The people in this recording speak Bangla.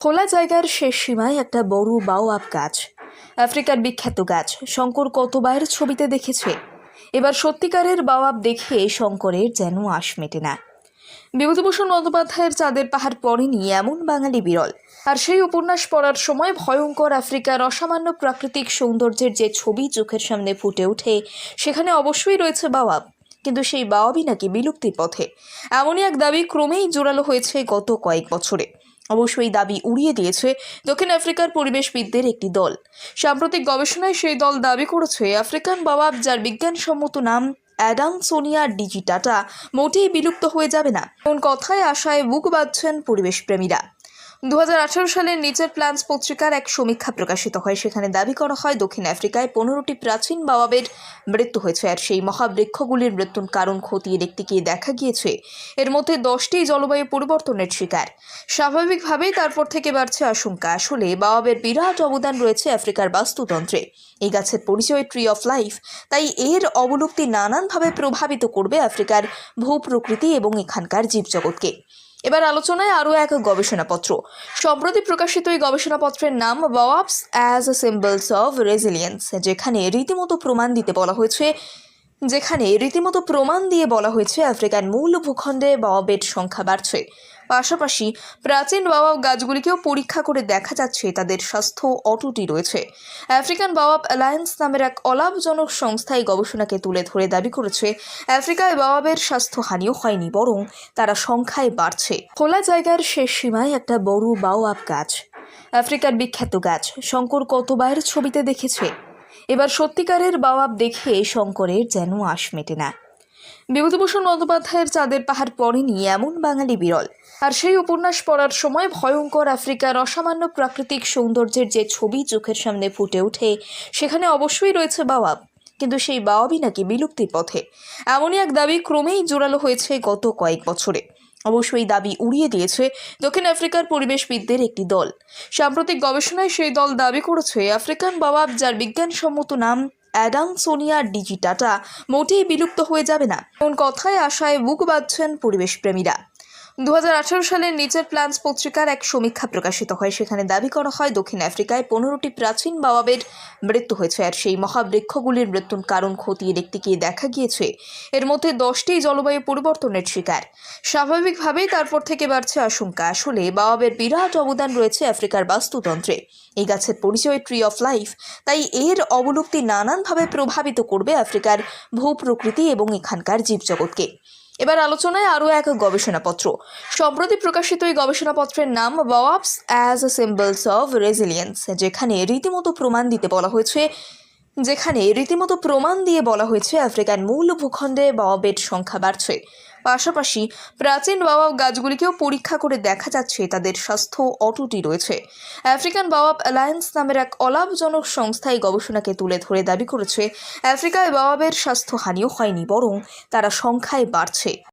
খোলা জায়গার শেষ সীমায় একটা বড় বাওয়াব গাছ, আফ্রিকার বিখ্যাত গাছ। শঙ্কর কতবার ছবিতে দেখেছে? এবার সত্যিকারের বাওয়াব দেখে শঙ্করের যেন আশ মেটে না। বিভূতিভূষণ বন্দ্যোপাধ্যায়ের চাঁদের পাহাড় পড়েনি এমন বাঙালি বিরল। আর সেই উপন্যাস পড়ার সময় ভয়ঙ্কর আফ্রিকার অসামান্য প্রাকৃতিক সৌন্দর্যের যে ছবি চোখের সামনে ফুটে ওঠে, সেখানে অবশ্যই রয়েছে বাওয়াব। কিন্তু সেই বাওয়াবই নাকি বিলুপ্তির পথে? এমনই এক দাবি ক্রমেই জোরালো হয়েছে গত কয়েক বছরে। অবশ্যই দাবি উড়িয়ে দিয়েছে দক্ষিণ আফ্রিকার পরিবেশবিদদের একটি দল। সাম্প্রতিক গবেষণায় সেই দল দাবি করেছে, আফ্রিকান বাবাব যার বিজ্ঞানসম্মত নাম অ্যাডাম সোনিয়া ডিজিটাটা মোটেই বিলুপ্ত হয়ে যাবে না। এমন কথায় আশায় বুক বাঁধছেন পরিবেশপ্রেমীরা। দু সালের নেচার প্ল্যান্স পত্রিকার এক সমীক্ষা প্রকাশিত হয়। সেখানে দাবি করা হয়, দক্ষিণ আফ্রিকায় পনেরোটি প্রাচীন বাওয়াবের মৃত্যু হয়েছে আর সেই মহাবৃক্ষগুলির মৃত্যুর কারণ খতিয়ে দেখতে গিয়ে দেখা গিয়েছে। এর মধ্যে দশটি জলবায়ু পরিবর্তনের শিকার। স্বাভাবিকভাবেই তারপর থেকে বাড়ছে আশঙ্কা। আসলে বাওয়াবের বিরাট অবদান রয়েছে আফ্রিকার বাস্তুতন্ত্রে। এই গাছের পরিচয় ট্রি অফ লাইফ তাই এর অবলুপ্তি নানানভাবে প্রভাবিত করবে আফ্রিকার ভূপ্রকৃতি এবং এখানকার জীবজগৎকে। এবার আলোচনায় আরও এক গবেষণাপত্র। সম্প্রতি প্রকাশিত এই গবেষণাপত্রের নাম baobabs as symbols of resilience যেখানে রীতিমতো প্রমাণ দিতে বলা হয়েছে যেখানে রীতিমতো প্রমাণ দিয়ে বলা হয়েছে আফ্রিকার মূল ভূখণ্ডে বাওয়াবের সংখ্যা বাড়ছে। পাশাপাশি প্রাচীন বাওয়াব গাছগুলিকেও পরীক্ষা করে দেখা যাচ্ছে তাদের স্বাস্থ্য অটুটি রয়েছে। আফ্রিকান বাওয়াব অ্যালায়েন্স নামের এক অলাভজনক সংস্থা এই গবেষণাকে তুলে ধরে দাবি করেছে, আফ্রিকায় বাওয়াবের স্বাস্থ্যহানিও হয়নি, বরং তারা সংখ্যায় বাড়ছে। খোলা জায়গার শেষ সীমায় একটা বড় বাওয়াব গাছ, আফ্রিকার বিখ্যাত গাছ। শঙ্কর কতবার ছবিতে দেখেছে? এবার সত্যিকারের বাবাব দেখে শঙ্করের যেন আশ মেটে না। বিভূতিভূষণ বন্দ্যোপাধ্যায়ের চাঁদের পাহাড় পড়েনি এমন বাঙালি বিরল। আর সেই উপন্যাস পড়ার সময় ভয়ঙ্কর আফ্রিকার অসামান্য প্রাকৃতিক সৌন্দর্যের যে ছবি চোখের সামনে ফুটে ওঠে, সেখানে অবশ্যই রয়েছে বাবাব কিন্তু সেই বাওয়াবই নাকি বিলুপ্তির পথে। এমনই এক দাবি ক্রমেই জোরালো হয়েছে গত কয়েক বছরে। অবশ্যই দাবি উড়িয়ে দিয়েছে দক্ষিণ আফ্রিকার পরিবেশবিদদের একটি দল। সাম্প্রতিক গবেষণায় সেই দল দাবি করেছে, আফ্রিকান বাবাব যার বিজ্ঞানসম্মত নাম অ্যাডাম সোনিয়ার ডিজিটাটা মোটেই বিলুপ্ত হয়ে যাবে না। কোন কথায় আশায় বুক বাঁধছেন পরিবেশপ্রেমীরা। দু হাজার আঠারো সালের নেচার প্ল্যান্স পত্রিকার এক সমীক্ষা প্রকাশিত হয়। সেখানে দাবি করা হয়, দক্ষিণ আফ্রিকায় পনেরোটি প্রাচীন বাবাবের মৃত্যু হয়েছে আর সেই মহাবৃক্ষগুলির মৃত্যুর কারণ খতিয়ে দেখতে গিয়ে দেখা গিয়েছে, এর মধ্যে দশটি জলবায়ু পরিবর্তনের শিকার। স্বাভাবিকভাবেই তারপর থেকে বাড়ছে আশঙ্কা। আসলে বাবাবের বিরাট অবদান রয়েছে আফ্রিকার বাস্তুতন্ত্রে। এই গাছের পরিচয় ট্রি অফ লাইফ তাই এর অবলুপ্তি নানানভাবে প্রভাবিত করবে আফ্রিকার ভূপ্রকৃতি এবং এখানকার জীবজগৎকে। এবার আলোচনায় আরও এক গবেষণাপত্র। সম্প্রতি প্রকাশিত এই গবেষণাপত্রের নাম baobabs as symbols of resilience যেখানে রীতিমতো প্রমাণ দিতে বলা হয়েছে যেখানে রীতিমতো প্রমাণ দিয়ে বলা হয়েছে আফ্রিকার মূল ভূখণ্ডে বাওয়াবের সংখ্যা বাড়ছে। পাশাপাশি প্রাচীন বাওয়াব গাছগুলিকেও পরীক্ষা করে দেখা যাচ্ছে তাদের স্বাস্থ্য অটুটি রয়েছে। আফ্রিকান বাওয়াব অ্যালায়েন্স নামের এক অলাভজনক সংস্থা এই গবেষণাকে তুলে ধরে দাবি করেছে, আফ্রিকায় বাওয়াবের স্বাস্থ্যহানিও হয়নি, বরং তারা সংখ্যায় বাড়ছে।